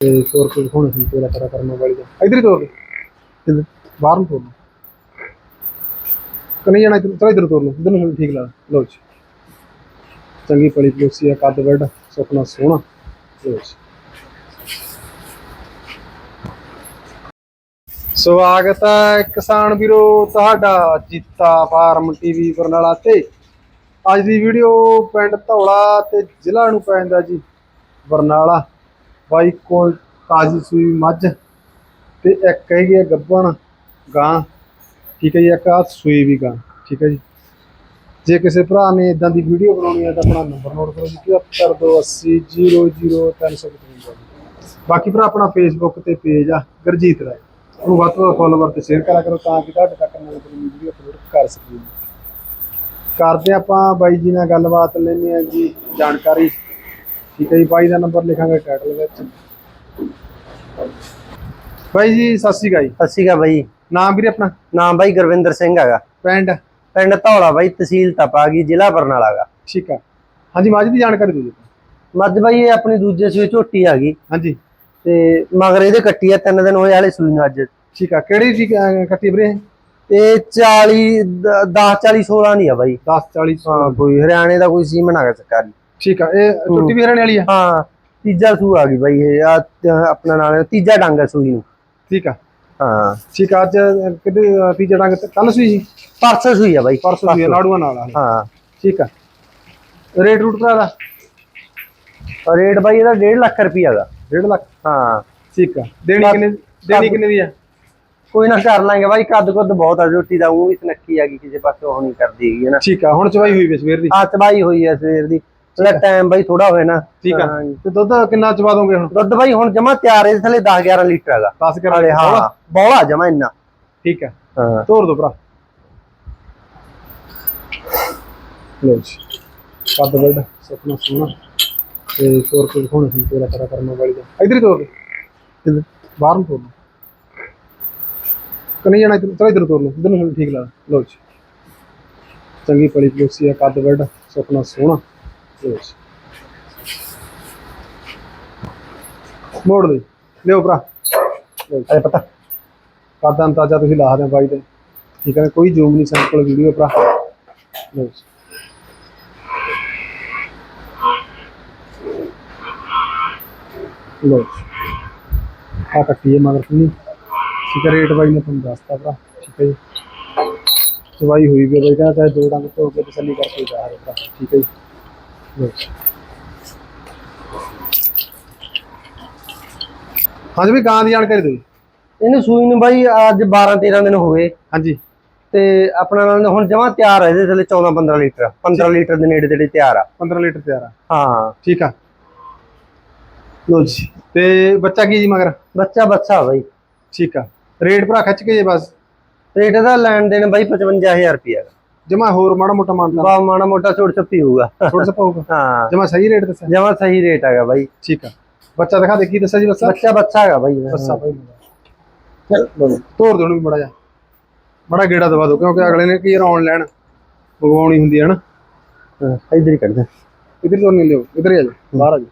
ਤੇ ਤੋਰ ਕੇ ਦਿਖਾਉਣੇ ਸੀ ਤੇਰਾ ਕਰਾ ਕਰਨਾ ਵਾਲੀ ਦਾ ਇਧਰ ਹੀ ਤੋਰ ਦੇ ਇੱਧਰ, ਬਾਹਰ ਨੂੰ ਤੋਰ ਲਓ। ਕਨੇ ਜਾਣਾ ਇੱਧਰ ਚਲ ਇਧਰ ਤੋਰ ਲਓ। ਇਧਰ ਨੂੰ ਠੀਕ ਲਾ ਲਓ ਜੀ। ਚੰਗੀ ਪਲੀ ਪਲੋਸੀ ਆ ਕੱਦ ਬੈਡ ਸੁਪਨਾ ਸੋਹਣਾ। ਲਓ ਜੀ। ਸਵਾਗਤ ਹੈ ਕਿਸਾਨ ਵੀਰੋ ਤੁਹਾਡਾ ਜੀਤਾ ਫਾਰਮ ਟੀਵੀ ਬਰਨਾਲਾ ਤੇ। ਅੱਜ ਦੀ ਵੀਡੀਓ ਪਿੰਡ ਧੌਲਾ ਤੇ ਜ਼ਿਲ੍ਹਾ ਨੂੰ ਪੈਂਦਾ ਜੀ ਬਰਨਾਲਾ। ਬਾਈ ਕੋਲ ਤਾਜੀ ਸੂਈ ਮੱਝ ਤੇ ਇੱਕ ਹੈਗੀ ਹੈ ਗੱਬਣ ਗਾਂ। ਠੀਕ ਹੈ ਜੀ, ਇੱਕ ਆ ਸੂਈ ਵੀ ਗਾਂ। ਠੀਕ ਹੈ ਜੀ। ਜੇ ਕਿਸੇ ਭਰਾ ਨੇ ਇਦਾਂ ਦੀ ਵੀਡੀਓ ਬਣਾਉਣੀ ਹੈ ਤਾਂ ਆਪਣਾ ਨੰਬਰ ਨੋਟ ਕਰੋ ਜੀ 782800355 ਬਾਕੀ ਭਰਾ, ਆਪਣਾ ਫੇਸਬੁੱਕ ਤੇ ਪੇਜ ਆ, ਗੁਰਜੀਤ ਰਾਏ। ਉਹਨੂੰ ਵੱਧ ਤੋਂ ਵੱਧ ਫੋਲੋਵਰ ਤੇ ਸ਼ੇਅਰ ਕਰਿਆ ਕਰੋ ਤਾਂ ਕਿ ਤੁਹਾਡੇ ਤੱਕ ਨਵੀਂ ਨਵੀਂ ਵੀਡੀਓ ਅਪਲੋਡ ਕਰ ਸਕੀਏ। ਕਰਦੇ ਆਪਾਂ ਬਾਈ ਜੀ ਨਾਲ ਗੱਲਬਾਤ ਲੈਣੇ ਆ ਜੀ, ਜਾਣਕਾਰੀ। ਠੀਕ ਹੈ ਜੀ ਬਾਈ ਦਾ ਨੰਬਰ ਲਿਖਾਂਗੇ ਟਾਈਟਲ ਵਿੱਚ। ਬਾਈ ਜੀ ਸਤਿ ਸ਼੍ਰੀ ਅਕਾਲ ਜੀ। ਸਤਿ ਸ਼੍ਰੀ ਅਕਾਲ ਬਾਈ। ਨਾਮ ਵੀਰੇ ਆਪਣਾ? ਨਾਮ ਬਾਈ ਗੁਰਵਿੰਦਰ ਸਿੰਘ ਹੈਗਾ। ਪਿੰਡ? ਪਿੰਡ ਧੌਲਾ ਬਾਈ ਤਹਿਸੀਲ ਤਪਾਗੀ ਜ਼ਿਲ੍ਹਾ ਬਰਨਾਲਾ ਹੈਗਾ। ਠੀਕ ਆ ਹਾਂਜੀ ਮੱਝ ਦੀ ਜਾਣਕਾਰੀ ਦਿਓ ਜੀ। ਮੱਝ ਬਾਈ ਇਹ ਆਪਣੀ ਦੂਜੇ ਸੂਏ ਝੋਟੀ ਆ ਗਈ ਹਾਂਜੀ। ਤੇ ਮਗਰ ਇਹਦੇ ਕੱਟੀ ਆ ਤਿੰਨ ਦਿਨ ਹੋਏ ਵਾਲੇ ਸੂਈ ਨੂੰ ਅੱਜ। ਠੀਕ ਆ ਕਿਹੜੀ ਜੀ ਕੱਟੀ ਵੀਰੇ? ਤੇ 40 10 40 16 ਨਹੀਂ ਆ ਬਾਈ। 10 40 ਹਾਂ ਕੋਈ ਹਰਿਆਣੇ ਦਾ ਕੋਈ ਸੀਮਨ ਹੈਗਾ ਸਰਕਾਰੀ। ਠੀਕ ਆ ਇਹ ਟੁੱਟੀ ਵੀ ਹਰਣੇ ਵਾਲੀ ਆ? ਹਾਂ। ਤੀਜਾ ਸੂ ਆ ਗਈ ਬਾਈ ਇਹ ਆ ਆਪਣਾ ਨਾਮ ਹੈ, ਤੀਜਾ ਡੰਗ ਹੈ ਸੂਈ ਨੂੰ। ਠੀਕ ਆ। ਹਾਂ। ਠੀਕ ਆ ਅੱਜ ਕਿਤੇ ਤੀਜਾ ਡੰਗ ਕੱਲ ਸੀ? ਜੀ ਪਰਸੋਂ ਸੂਈ ਆ ਬਾਈ ਪਰਸੋਂ ਸੀ ਨਾੜੂਆਂ ਨਾਲ। ਹਾਂ। ਠੀਕ ਆ। ਰੇਟ ਰੂਟ ਭਰਾ ਦਾ ਰੇਟ ਬਾਈ ਇਹਦਾ 1.5 ਲੱਖ ਰੁਪਈਆ ਹੈਗਾ 1.5 ਲੱਖ? ਹਾਂ। ਠੀਕ ਆ। ਦੇਣੀ ਕਿੰਨੇ ਦੇਣੀ ਕਿੰਨੇ ਦੀ ਆ? ਕੋਈ ਨਾ ਕਰ ਲਾਂਗੇ ਬਾਈ ਕੱਦ ਕੁੱਦ ਬਹੁਤ ਆ ਝੋਟੀ ਦਾ ਉਹ ਵੀ ਸਨੱਖੀ ਆ ਗਈ ਕਿਸੇ ਪਾਸੇ ਉਹ ਨਹੀਂ ਕਰਦੀ ਹੈਗੀ ਹੈ ਨਾ। ਠੀਕ ਆ ਹੁਣ ਚਵਾਈ ਹੋਈ ਵੇ ਸਵੇਰ ਦੀ? ਆ ਚਬਾਈ ਹੋਈ ਐ ਸਵੇਰ ਦੀ। ਉਹਦਾ ਟਾਈਮ ਬਾਈ ਥੋੜਾ ਹੋਇਆ ਨਾ। ਠੀਕ ਆ। ਤੇ ਦੁੱਧ ਕਿੰਨਾ ਚਵਾ ਦੋਗੇ ਹੁਣ? ਦੁੱਧ ਬਾਈ ਹੁਣ ਜਮਾ ਤਿਆਰ ਹੈ ਥਲੇ 10 11 ਲੀਟਰ ਹੈਗਾ। 10 ਕਰ ਹਾਲੇ ਹਾਂ ਬੋਲਾ? ਜਮਾ ਇੰਨਾ। ਠੀਕ ਆ। ਹਾਂ। ਤੋਰ ਦੋ ਭਰਾ। ਲੋ ਜੀ। ਕੱਦ ਬੈਡ ਸੁਪਨਾ ਸੋਹਣਾ। ਤੇ ਤੋਰ ਕੇ ਦਿਖਾਉਣੇ ਸੀ ਤੇਰਾ ਕਰਾ ਕਰਨਾ ਵਾਲੀ ਦਾ। ਇਧਰ ਹੀ ਤੋਰ ਦੇ। ਇੱਧਰ, ਬਾਹਰ ਨੂੰ ਤੋਰ ਲਓ ਕਨੇ ਜਾਣਾ ਇੱਧਰ ਚਲ ਇਧਰ ਤੋਰ ਲਓ। ਇਧਰ ਨੂੰ ਠੀਕ ਲਾ। ਲਓ ਜੀ। ਚੰਗੀ ਪਲੀ ਪਲੋਸੀ ਆ ਕੱਦ ਬੈਡ ਸੁਪਨਾ ਜੀ ਮੋੜ ਦੇ। ਲਿਓ ਭਰਾ। ਅਰੇ ਪਤਾ। ਕੱਦ ਦਾ ਅੰਦਾਜ਼ਾ ਤੁਸੀਂ ਲਾ ਹੋ ਬਾਈ ਦੇ ਠੀਕ ਹੈ ਕੋਈ ਜ਼ੂਮ ਨਹੀਂ ਸਾਡੇ ਕੋਲ ਵੀਡੀਓ ਭਰਾ। ਲਓ। ਲਓ ਆ ਕੱਟੀ ਹੈ ਮਗਰ ਕਿੰਨੀ ਠੀਕ ਹੈ ਰੇਟ ਬਾਈ ਨੇ ਤੁਹਾਨੂੰ ਦੱਸਤਾ ਭਰਾ। ਠੀਕ ਹੈ ਜੀ। ਚਵਾਈ ਹੋਈ ਵੀ ਬਾਈ ਕਹਿੰਦਾ ਚਾਹੇ ਦੋ ਡੰਗ ਧੋ ਕੇ ਤਸੱਲੀ ਕਰਕੇ ਜਾ ਰਿਹਾ ਠੀਕ ਹੈ ਜੀ। ਹਾਂਜੀ ਵੀ ਗਾਂ ਦੀ ਜਾਣਕਾਰੀ ਦਿਓ ਇਹਨੂੰ ਸੂਈ ਨੂੰ ਬਾਈ ਅੱਜ 12 13 ਦਿਨ ਹੋ ਗਏ। ਹਾਂਜੀ। ਤੇ ਆਪਣਾ ਨਾਲ ਹੁਣ ਜਮਾ ਤਿਆਰ ਹੈ ਇਹਦੇ ਥਲੇ 14 15 ਲੀਟਰ 15 ਲੀਟਰ ਦੇ ਨੇੜੇ ਤੇੜੇ ਤਿਆਰ ਆ। 15 ਲੀਟਰ ਤਿਆਰ ਆ। ਹਾਂ। ਠੀਕ ਆ। ਲੋ ਜੀ। ਤੇ ਬੱਚਾ ਕੀ ਜੀ ਮਗਰ? ਬੱਚਾ ਬੱਚਾ ਬਾਈ। ਠੀਕ ਆ। ਰੇਟ ਭਰਾ ਖਿੱਚ ਕੇ ਜੇ ਬਸ। ਰੇਟ ਇਹਦਾ ਲੈਣ ਦੇਣ ਬਾਈ 55000 ਰੁਪਏ ਹੈਗਾ ਜਮਾ ਹੋਰ ਮਾੜਾ ਮੋਟਾ ਮਾਨਤਾ ਬਾ ਮਾੜਾ ਮੋਟਾ ਛੋਟ ਛੱਪੀ ਹੋਊਗਾ। ਥੋੜਾ ਜਿਹਾ ਪਾਊਗਾ ਹਾਂ। ਜਮਾ ਸਹੀ ਰੇਟ ਦੱਸਿਆ। ਜਮਾ ਸਹੀ ਰੇਟ ਹੈਗਾ ਬਾਈ। ਠੀਕ ਆ। ਬੱਚਾ ਦਿਖਾ ਦੇ ਕੀ ਦੱਸਿਆ ਜੀ ਬੱਚਾ? ਬੱਚਾ ਬੱਚਾ ਹੈਗਾ ਬਾਈ। ਬੱਚਾ ਭਾਈ ਚਲ ਤੋਰ ਦੇ ਉਹਨੂੰ ਵੀ ਬੜਾ ਜਾ ਬੜਾ ਗੇੜਾ ਦਵਾ ਦੋ ਕਿਉਂਕਿ ਅਗਲੇ ਨੇ ਕੀ ਆਨਲਾਈਨ ਮੰਗਵਾਉਣੀ ਹੁੰਦੀ ਹੈ ਨਾ। ਇਧਰ ਹੀ ਕੱਢਦੇ ਇਧਰ ਤੋਂ ਨਹੀਂ ਲਿਓ ਇਧਰ ਹੀ ਆ ਜਾ ਬਾਹਰ ਆ ਜਾ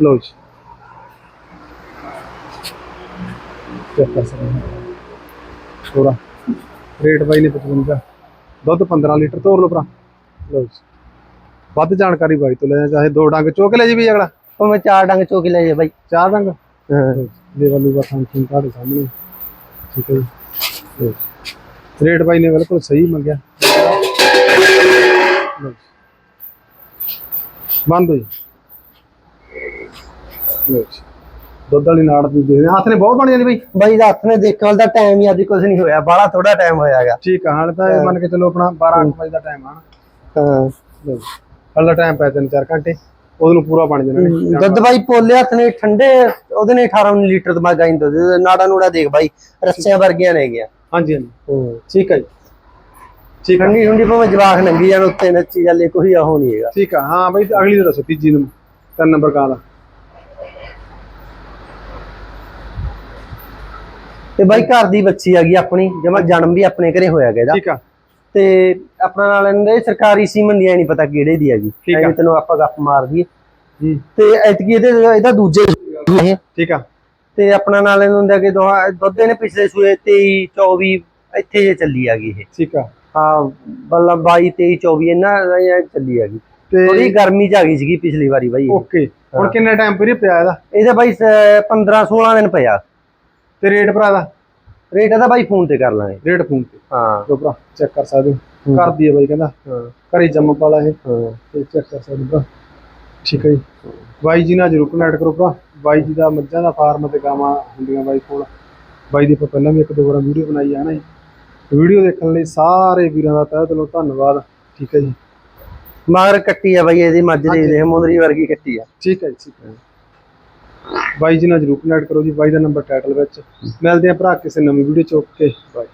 ਲਓ ਜੀ। ਚੈੱਕ ਕਰ ਸਕਦੇ ਹਾਂ ਥੋੜਾ ਰੇਟ ਬਾਈ ਨੇ 55 ਦੁੱਧ 15 ਲੀਟਰ ਤੋਰ ਲਓ ਭਰਾ। ਲਓ ਜੀ। ਵੱਧ ਜਾਣਕਾਰੀ ਬਾਈ ਤੋਂ ਲੈ ਜਾ ਚਾਹੇ ਦੋ ਡੰਗ ਚੋਕ ਲੈ ਜੀ ਵੀ ਅਗਲਾ। ਉਹ ਮੈਂ ਚਾਰ ਡੰਗ ਚੋਕ ਲੈ ਜਾ ਬਾਈ। ਚਾਰ ਡੰਗ? ਹਾਂ। ਲੇਵਲ ਲੂਗਾ ਫੰਕਸ਼ਨ ਤੁਹਾਡੇ ਸਾਹਮਣੇ। ਠੀਕ ਹੈ ਜੀ। ਰੇਟ ਬਾਈ ਨੇ ਬਿਲਕੁਲ ਸਹੀ ਮੰਗਿਆ। ਲਓ ਜੀ। ਬੰਦ ਹੋਈ ਲਓ ਜੀ। ਦੁੱਧ ਵਾਲੀ ਨਾੜ ਦੀ ਦੇਖਦੇ ਹਾਂ। ਹੱਥ ਨੇ ਬਹੁਤ ਬਣ ਜਾਂਦੀ ਬਾਈ। ਬਾਈ ਦਾ ਹੱਥ ਨੇ ਦੇਖਣ ਵਾਲਾ ਤਾਂ ਟਾਈਮ ਹੀ ਅੱਜ ਕੁਝ ਨਹੀਂ ਹੋਇਆ। ਬਾਹਲਾ ਥੋੜਾ ਟਾਈਮ ਹੋਇਆ ਹੈਗਾ ਠੀਕ ਆ ਹਾਲੇ ਤਾਂ ਇਹ ਮੰਨ ਕੇ ਚੱਲੋ ਆਪਣਾ 12 8 ਵਜੇ ਦਾ ਟਾਈਮ ਆ ਨਾ। ਹਾਂ। ਲਓ ਜੀ। ਹਾਲੇ ਦਾ ਟਾਈਮ ਪੈ ਤਿੰਨ ਚਾਰ ਘੰਟੇ। ਉਹਦੇ ਨੂੰ ਪੂਰਾ ਬਣ ਜਾਣਾ ਨੇ। ਦੁੱਧ ਬਾਈ ਪੋਲੇ ਹੱਥ ਨੇ ਠੰਡੇ ਉਹਦੇ ਨੇ 18 ਲੀਟਰ ਦਾ ਗਾਈਂ ਦੁੱਧ। ਨਾੜਾ ਨੂੜਾ ਦੇਖ ਬਾਈ ਰੱਸਿਆਂ ਵਰਗੀਆਂ ਨੇ ਗਿਆ। ਹਾਂਜੀ ਹਾਂਜੀ। ਠੀਕ ਹੈ ਜੀ। ਠੀਕ ਆ। ਠੰਡੀ ਠੰਡੀ ਭਾਵੇਂ ਜਵਾਖ ਨੰਗੀ ਜਾਣ ਉੱਤੇ ਨੱਚੀ ਜਾਂਦੇ ਕੋਈ ਉਹ ਨਹੀਂ ਹੈਗਾ। ਠੀਕ ਆ ਹਾਂ ਬਾਈ ਤੇ ਅਗਲੀ ਦਾ ਦੱਸੋ ਤੀਜੀ ਨੂੰ। ਤਿੰਨ ਨੰਬਰ ਦਾ ਤੇ ਬਾਈ ਘਰ ਦੀ ਬੱਚੀ ਹੈਗੀ ਆਪਣੀ ਜਮਾ ਜਨਮ ਵੀ ਆਪਣੇ ਘਰੇ ਹੋਇਆ ਗਿਆ ਇਹਦਾ। ਠੀਕ ਆ। ਤੇ ਆਪਣਾ ਨਾਲ ਇਹਦੇ ਸਰਕਾਰੀ ਸੀਮਨ ਦੀ ਨਹੀਂ ਪਤਾ ਕਿਹੜੇ ਦੀ ਹੈਗੀ ਆ। ਐਵੇਂ ਤੈਨੂੰ ਆਪਾਂ ਗੱਪ ਮਾਰ ਦਈਏ। ਜੀ। ਤੇ ਐਤਕੀ ਇਹਦੇ ਇਹਦਾ ਦੂਜੇ। ਠੀਕ ਆ। ਤੇ ਆਪਣਾ ਨਾਲ ਇਹਨੂੰ ਹੁੰਦਾ ਕਿ ਦੁੱਧ ਨੇ ਪਿਛਲੇ ਸੂਏ 23 24 ਇੱਥੇ ਜੇ ਚੱਲੀ ਆ ਗਈ ਇਹ। ਠੀਕ ਆ। ਹਾਂ ਬੱਲਾ 22 23 24 ਇਹਨਾਂ ਇਹ ਚੱਲੀ ਆ ਗਈ। ਤੇ ਥੋੜੀ ਗਰਮੀ ਚ ਆ ਗਈ ਸੀਗੀ ਪਿਛਲੀ ਵਾਰੀ ਬਾਈ। ਓਕੇ। ਹੁਣ ਕਿੰਨਾ ਟਾਈਮ ਪੀਰੀਅਡ ਪਿਆ ਇਹਦਾ? ਇਹਦਾ ਬਾਈ 15 16 ਦਿਨ ਪਿਆ। ਤੇ ਰੇਟ ਭਰਾ ਦਾ? ਰੇਟ ਇਹਦਾ ਬਾਈ ਫੋਨ ਤੇ ਕਰ ਲਾਂਗੇ। ਰੇਟ ਫੋਨ ਤੇ। ਹਾਂ। ਜੋ ਭਰਾ ਚੈੱਕ ਕਰ ਸਕਦੇ ਹੋ। ਕਰਦੀ ਹੈ ਬਾਈ ਕਹਿੰਦਾ। ਹਾਂ। ਘਰੇ ਜੰਮ ਵਾਲਾ ਇਹ। ਹਾਂ। ਤੇ ਚੈੱਕ ਕਰ ਸਕਦੇ ਭਰਾ। ਠੀਕ ਹੈ ਜੀ। ਬਾਈ ਜੀ ਨਾਲ ਜਰੂਰ ਕਨੈਕਟ ਕਰੋ ਭਰਾ। ਬਾਈ ਜੀ ਦਾ ਮੱਝਾਂ ਦਾ ਫਾਰਮ ਤੇ ਗਾਵਾਂ ਹੁੰਦੀਆਂ ਬਾਈ ਕੋਲ। ਬਾਈ ਦੀ ਪਹਿਲਾਂ ਵੀ ਇੱਕ ਦੋ ਵਾਰ ਵੀਡੀਓ ਬਣਾਈ ਹੈ ਨਾ ਜੀ। ਵੀਡੀਓ ਦੇਖਣ ਲਈ ਸਾਰੇ ਵੀਰਾਂ ਦਾ ਤਹਿ ਦਿਲੋਂ ਧੰਨਵਾਦ। ਠੀਕ ਹੈ ਜੀ। ਮਗਰ ਕੱਟੀ ਆ ਬਾਈ ਇਹਦੀ ਮੱਝ ਦੀ। ਦੇਖ ਮੁੰਦਰੀ ਵਰਗੀ ਕੱਟੀ ਆ। ਠੀਕ ਹੈ ਜੀ ਠੀਕ ਹੈ ਬਾਈ ਜੀ ਨਾਲ ਜਰੂਰ ਕਨੈਕਟ ਕਰੋ ਜੀ, ਬਾਈ ਦਾ ਨੰਬਰ ਟਾਈਟਲ ਵਿੱਚ। ਮਿਲਦੇ ਆ ਭਰਾ ਕਿਸੇ ਨਵੀਂ ਵੀਡੀਓ ਚ ਓਕੇ ਬਾਈ